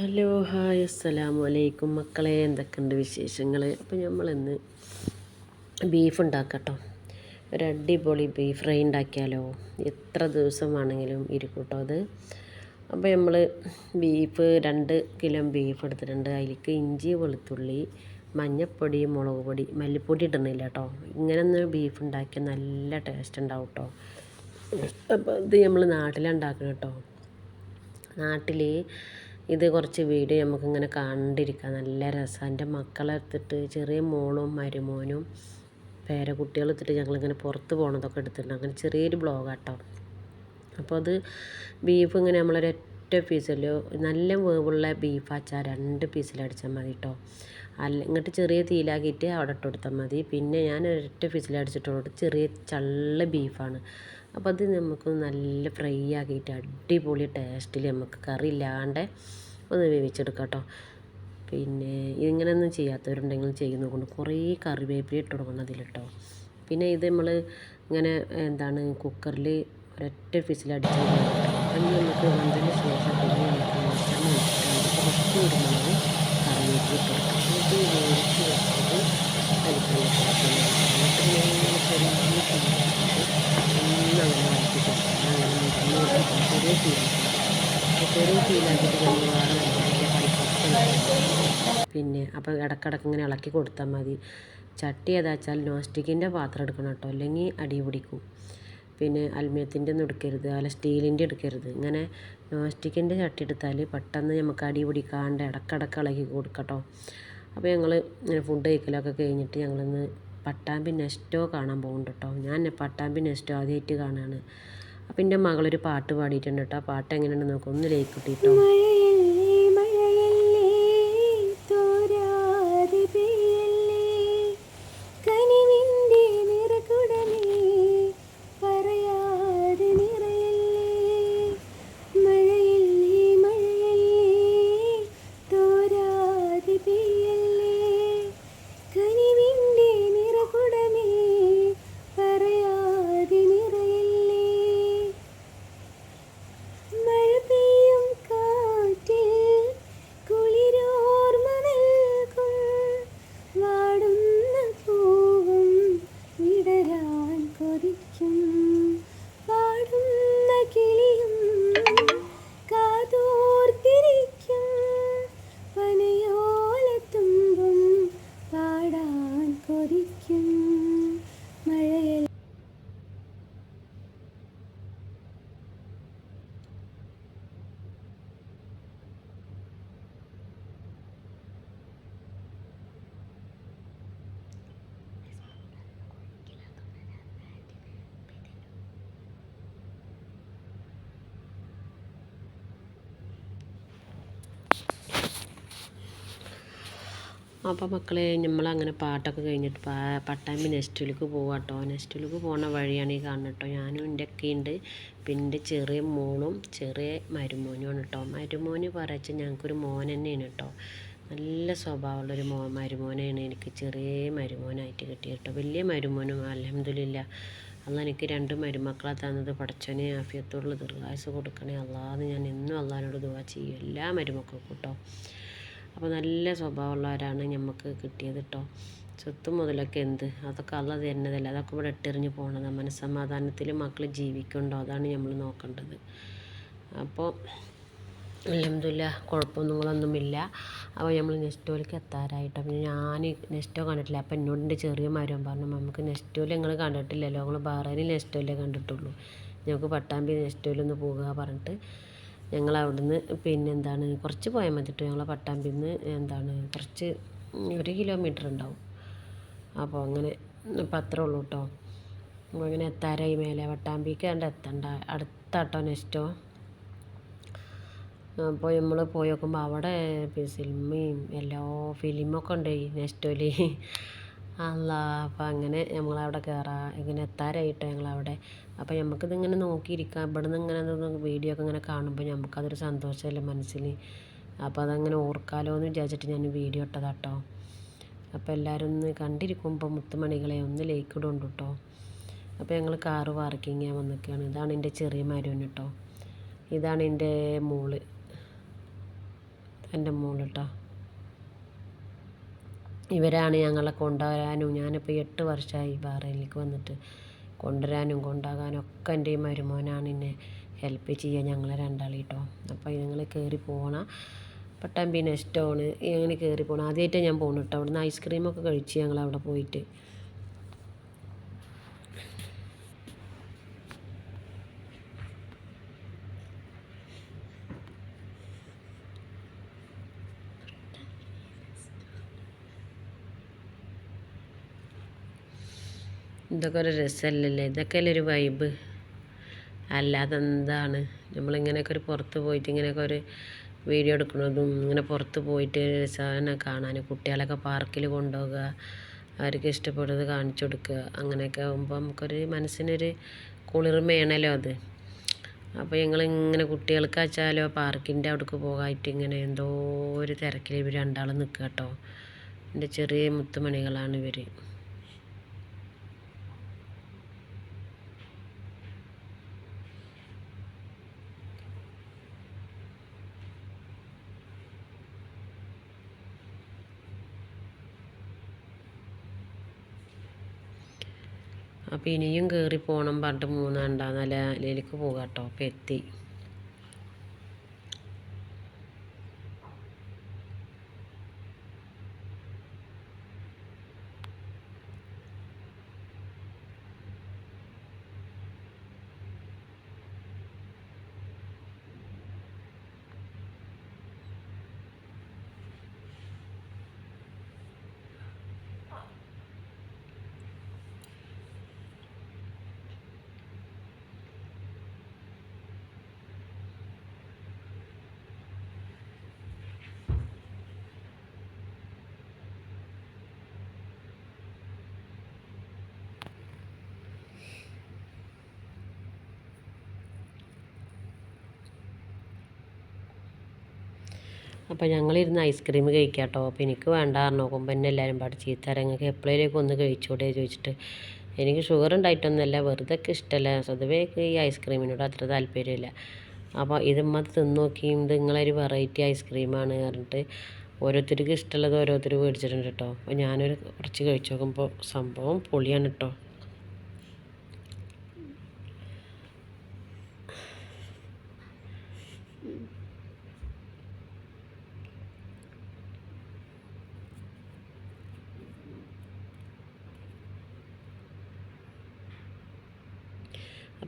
Hello hi അസ്സലാമു അലൈക്കും. മക്കളെ എന്തൊക്കെയുണ്ട് വിശേഷങ്ങൾ അപ്പോൾ നമ്മളിന്ന് ബീഫ് ഉണ്ടാക്കട്ടോ ഒരു അടിപൊളി ബീഫ് ഫ്രൈ ഉണ്ടാക്കിയാലോ? എത്ര ദിവസം വേണമെങ്കിലും ഇരിക്കൂട്ടോ അത്? അപ്പോൾ നമ്മൾ ബീഫ് രണ്ട് കിലോ ബീഫ് എടുത്തിട്ടുണ്ട്. അതിലേക്ക് ഇഞ്ചി വെളുത്തുള്ളി മഞ്ഞൾപ്പൊടി മുളക് പൊടി മല്ലിപ്പൊടി ഇടുന്നില്ല കേട്ടോ. ഇങ്ങനെ ഒന്ന് ബീഫ് ഉണ്ടാക്കിയാൽ നല്ല ടേസ്റ്റ് ഉണ്ടാവും കേട്ടോ. അപ്പോൾ ഇത് നമ്മൾ നാട്ടിലുണ്ടാക്കണം കേട്ടോ. നാട്ടിൽ ഇത് കുറച്ച് വീഡിയോ നമുക്കിങ്ങനെ കണ്ടിരിക്കാം. നല്ല രസമാണ് എന്റെ മക്കളെ എടുത്തിട്ട് ചെറിയ മോളും മരുമോനും പേരക്കുട്ടികൾ എടുത്തിട്ട് ഞങ്ങളിങ്ങനെ പുറത്ത് പോകണതൊക്കെ എടുത്തിട്ടുണ്ട്. അങ്ങനെ ചെറിയൊരു ബ്ലോഗാട്ടോ. അപ്പോൾ അത് ബീഫ് ഇങ്ങനെ നമ്മളൊരു ഒറ്റ പീസല്ലോ നല്ല വേവുള്ള ബീഫ് അച്ചാർ രണ്ട് പീസിലടിച്ചാൽ മതി കേട്ടോ അല്ല ഇങ്ങോട്ട് ചെറിയ തീലാക്കിയിട്ട് അവിടെ ഇട്ട് കൊടുത്താൽ മതി. പിന്നെ ഞാൻ ഒരൊറ്റ പീസിലടിച്ചിട്ടുള്ളൂ ചെറിയ ചള്ള ബീഫാണ് അപ്പോൾ അത് നമുക്ക് നല്ല ഫ്രൈ ആക്കിയിട്ട് അടിപൊളി ടേസ്റ്റിൽ നമുക്ക് കറി ഇല്ലാണ്ട് ഒന്ന് വേവിച്ചെടുക്കാം കേട്ടോ. പിന്നെ ഇങ്ങനെയൊന്നും ചെയ്യാത്തവരുണ്ടെങ്കിൽ ചെയ്യുന്ന കൊണ്ട് കുറേ കറിവേപ്പില ഇട്ട് കൊടുക്കണം അതിൽ കേട്ടോ പിന്നെ ഇത് നമ്മൾ ഇങ്ങനെ എന്താണ് കുക്കറിൽ ഒരൊറ്റ ഫിസിലടിച്ച് നമുക്ക് വന്നതിന് ശേഷം പിന്നെ കുറച്ച് കറിവേപ്പില ഇട്ട് കൊടുക്കാം. ഇത് വേവിച്ച് പിന്നെ അപ്പോൾ ഇടക്കിടക്ക് ഇങ്ങനെ ഇളക്കി കൊടുത്താൽ മതി. ചട്ടി ഏതാ വെച്ചാൽ നോൺ സ്റ്റിക്കിന്റെ പാത്രം എടുക്കണം കേട്ടോ. അല്ലെങ്കിൽ അടി പിടിക്കും. പിന്നെ അലുമിനിയത്തിന്റെ ഒന്നും എടുക്കരുത്. അല്ല സ്റ്റീലിന്റെ എടുക്കരുത്. ഇങ്ങനെ നോൺ സ്റ്റിക്കിന്റെ ചട്ടി എടുത്താൽ പെട്ടെന്ന് നമുക്ക് അടി പിടിക്കാണ്ട് ഇടക്കിടക്ക് ഇളക്കി കൊടുക്കട്ടോ അപ്പോൾ ഞങ്ങൾ ഇങ്ങനെ ഫുഡ് കഴിക്കലൊക്കെ കഴിഞ്ഞിട്ട് ഞങ്ങളിന്ന് പട്ടാമ്പി നെസ്റ്റോ കാണാൻ പോകുന്നുണ്ട് കേട്ടോ ഞാൻ പട്ടാമ്പി നെസ്റ്റോ ആദ്യമായിട്ട് കാണുകയാണ് അപ്പം എന്റെ മകളൊരു പാട്ട് പാടിയിട്ടുണ്ട് കേട്ടോ ആ പാട്ട് എങ്ങനെയുണ്ടെന്ന് നോക്കാം. ഒന്ന് ലൈക്ക് കിട്ടിയിട്ടോ അപ്പോൾ മക്കളെ നമ്മളങ്ങനെ പാട്ടൊക്കെ കഴിഞ്ഞിട്ട് പട്ടാമ്പി നെസ്റ്റിലേക്ക് പോവാം കേട്ടോ നെസ്റ്റിലേക്ക് പോണ വഴിയാണ് ഈ കാണുന്നത് കേട്ടോ ഞാനും എന്റെ ഒക്കെ ഉണ്ട്. പിന്നെ ചെറിയ മോളും ചെറിയ മരുമോനുമാണ് കേട്ടോ മരുമോന് പറച്ച് ഞങ്ങൾക്കൊരു മോൻ തന്നെയാണ് കേട്ടോ നല്ല സ്വഭാവമുള്ളൊരു മോ മരുമോനാണ് എനിക്ക്. ചെറിയ മരുമോനായിട്ട് കിട്ടിയത് കേട്ടോ വലിയ മരുമോനും അലഹമില്ല അന്ന് എനിക്ക് രണ്ട് മരുമക്കളെ തന്നത്. പടച്ചനെ ആഫിയത്തോടുള്ള ദീർഘായുസ് കൊടുക്കണേ. അല്ലാതെ ഞാൻ എന്നും അള്ളാഹിനോട് ദുവാ ചെയ്യും. എല്ലാ മരുമക്കൾക്കും കേട്ടോ അപ്പോൾ നല്ല സ്വഭാവമുള്ളവരാണ് നമുക്ക് കിട്ടിയത് കേട്ടോ സ്വത്തും മുതലൊക്കെ എന്ത്? അതൊക്കെ അല്ല തരുന്നതല്ല? അതൊക്കെ ഇവിടെ ഇട്ടെറിഞ്ഞ് പോകണത് മനസ്സമാധാനത്തിൽ മക്കൾ ജീവിക്കുന്നുണ്ടോ? അതാണ് നമ്മൾ നോക്കേണ്ടത്. അപ്പോൾ അലഹമില്ല കുഴപ്പമൊന്നുങ്ങളൊന്നുമില്ല അപ്പോൾ നമ്മൾ നെസ്റ്റോയിലേക്ക് എത്താറായിട്ട്. പിന്നെ ഞാൻ നെസ്റ്റോ കണ്ടിട്ടില്ല. അപ്പോൾ എന്നോട് എന്റെ ചെറിയ മരം പറഞ്ഞു നമുക്ക് നെസ്റ്റോയിൽ നിങ്ങൾ കണ്ടിട്ടില്ലല്ലോ. നിങ്ങൾ ബഹ്റൈനിൽ നെസ്റ്റോയിലേ കണ്ടിട്ടുള്ളൂ. ഞങ്ങൾക്ക് പട്ടാമ്പി നെസ്റ്റോയിലൊന്ന് പോകുക പറഞ്ഞിട്ട് ഞങ്ങൾ അവിടുന്ന് പിന്നെ എന്താണ് കുറച്ച് പോയാൽ മതി കേട്ടോ ഞങ്ങളെ പട്ടാമ്പിയിൽ നിന്ന് എന്താണ് കുറച്ച് ഒരു കിലോമീറ്റർ ഉണ്ടാവും. അപ്പോൾ അങ്ങനെ അപ്പം അത്രേ ഉള്ളൂ കേട്ടോ അപ്പോൾ അങ്ങനെ എത്താറായി മേലെ. പട്ടാമ്പിക്ക് കണ്ട് എത്തണ്ട. അടുത്താട്ടോ നെക്സ്റ്റോ. അപ്പോൾ നമ്മൾ പോയി നോക്കുമ്പോൾ അവിടെ സിനിമയും എല്ലാ ഫിലിമൊക്കെ ഉണ്ട് നെസ്റ്റോയിൽ അല്ല അപ്പം അങ്ങനെ ഞങ്ങളവിടെ കയറാം ഇങ്ങനെ എത്താറായിട്ടോ ഞങ്ങളവിടെ. അപ്പം നമുക്കിതിങ്ങനെ നോക്കിയിരിക്കാം. ഇവിടെ നിന്ന് ഇങ്ങനെ വീഡിയോ ഒക്കെ ഇങ്ങനെ കാണുമ്പോൾ നമുക്കതൊരു സന്തോഷമല്ലേ മനസ്സിൽ അപ്പോൾ അതങ്ങനെ ഓർക്കാലോ എന്ന് വിചാരിച്ചിട്ട് ഞാൻ വീഡിയോ ഇട്ടതാട്ടോ. അപ്പോൾ എല്ലാവരും ഒന്ന് കണ്ടിരിക്കുമ്പോൾ മുത്തുമണികളെ ഒന്ന് ലേക്ക് ഇടുണ്ട് കേട്ടോ അപ്പോൾ ഞങ്ങൾ കാറ് പാർക്കിങ് ചെയ്യാൻ വന്നിരിക്കുകയാണ് ഇതാണ് എന്റെ ചെറിയ മരുവൻ കേട്ടോ ഇതാണ് എന്റെ മോൾ. എന്റെ മോളിട്ടോ ഇവരാണ് ഞങ്ങളെ കൊണ്ടുവരാനും ഞാനിപ്പോൾ എട്ട് വർഷമായി ബഹ്റൈനിലേക്ക് വന്നിട്ട് കൊണ്ടുവരാനും കൊണ്ടാകാനും ഒക്കെ എന്റെ ഈ മരുമോനാണ് എന്നെ ഹെൽപ്പ് ചെയ്യുക ഞങ്ങളെ രണ്ടാളി കേട്ടോ അപ്പോൾ ഞങ്ങൾ കയറി പോകണം പട്ടാമ്പിനെ ഇഷ്ടമാണ് ഇങ്ങനെ കയറി പോകണം ആദ്യമായിട്ടാണ് ഞാൻ പോകുന്നു കേട്ടോ അവിടുന്ന് ഐസ്ക്രീമൊക്കെ കഴിച്ച് ഞങ്ങൾ അവിടെ പോയിട്ട്. ഇതൊക്കെ ഒരു രസമല്ലല്ലേ? ഇതൊക്കെ അല്ലേ ഒരു വൈബ് അല്ലാതെ എന്താണ്? നമ്മളിങ്ങനെയൊക്കെ ഒരു പുറത്ത് പോയിട്ട് ഇങ്ങനെയൊക്കെ ഒരു വീഡിയോ എടുക്കുന്നതും ഇങ്ങനെ പുറത്ത് പോയിട്ട് രസമാണ് കാണാൻ. കുട്ടികളൊക്കെ പാർക്കിൽ കൊണ്ടുപോകുക അവർക്ക് ഇഷ്ടപ്പെടുന്നത് കാണിച്ചു കൊടുക്കുക അങ്ങനെയൊക്കെ ആകുമ്പോൾ നമുക്കൊരു മനസ്സിനൊരു കുളിർമയാണല്ലോ അത്. അപ്പോൾ ഞങ്ങളിങ്ങനെ കുട്ടികൾക്ക് വെച്ചാലോ പാർക്കിന്റെ അവിടേക്ക് പോകാനായിട്ട് ഇങ്ങനെ എന്തോ ഒരു തിരക്കിൽ ഇവർ രണ്ടാളും നിൽക്കുക കേട്ടോ എന്റെ ചെറിയ മുത്തുമണികളാണ് ഇവർ അപ്പോൾ ഇനിയും കയറി പോകണം പറഞ്ഞിട്ട് മൂന്നാണ്ടാ നിലയിലേക്ക് പോകാം കേട്ടോ അപ്പോൾ എത്തി. അപ്പോൾ ഞങ്ങളിരുന്ന് ഐസ്ക്രീം കഴിക്കാം കേട്ടോ അപ്പോൾ എനിക്ക് വേണ്ട പറഞ്ഞു നോക്കുമ്പോൾ എന്നെ എല്ലാവരും പാട് ചീത്ത നിങ്ങൾക്ക് എപ്പോഴേക്കും ഒന്ന് കഴിച്ചൂടെ ചോദിച്ചിട്ട്. എനിക്ക് ഷുഗർ ഉണ്ടായിട്ടൊന്നുമല്ല വെറുതെ ഒക്കെ ഇഷ്ടമല്ല. സ്വതവേ ഈ ഐസ്ക്രീമിനോട് അത്ര താല്പര്യമില്ല. അപ്പോൾ ഇതുമ്മ തിന്ന് നോക്കിയും ഇത് നിങ്ങളൊരു വെറൈറ്റി ഐസ്ക്രീമാണ് പറഞ്ഞിട്ട് ഓരോരുത്തർക്ക് ഇഷ്ടമുള്ളത് ഓരോരുത്തർ മേടിച്ചിട്ടുണ്ട് കേട്ടോ അപ്പോൾ ഞാനൊരു കുറച്ച് കഴിച്ചു നോക്കുമ്പോൾ സംഭവം പൊളിയാണ് കേട്ടോ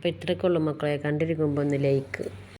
അപ്പോൾ ഇത്രയൊക്കെ ഉള്ളൂ മക്കളെ. കണ്ടിരിക്കുമ്പോൾ ഒന്ന് ലൈക്ക്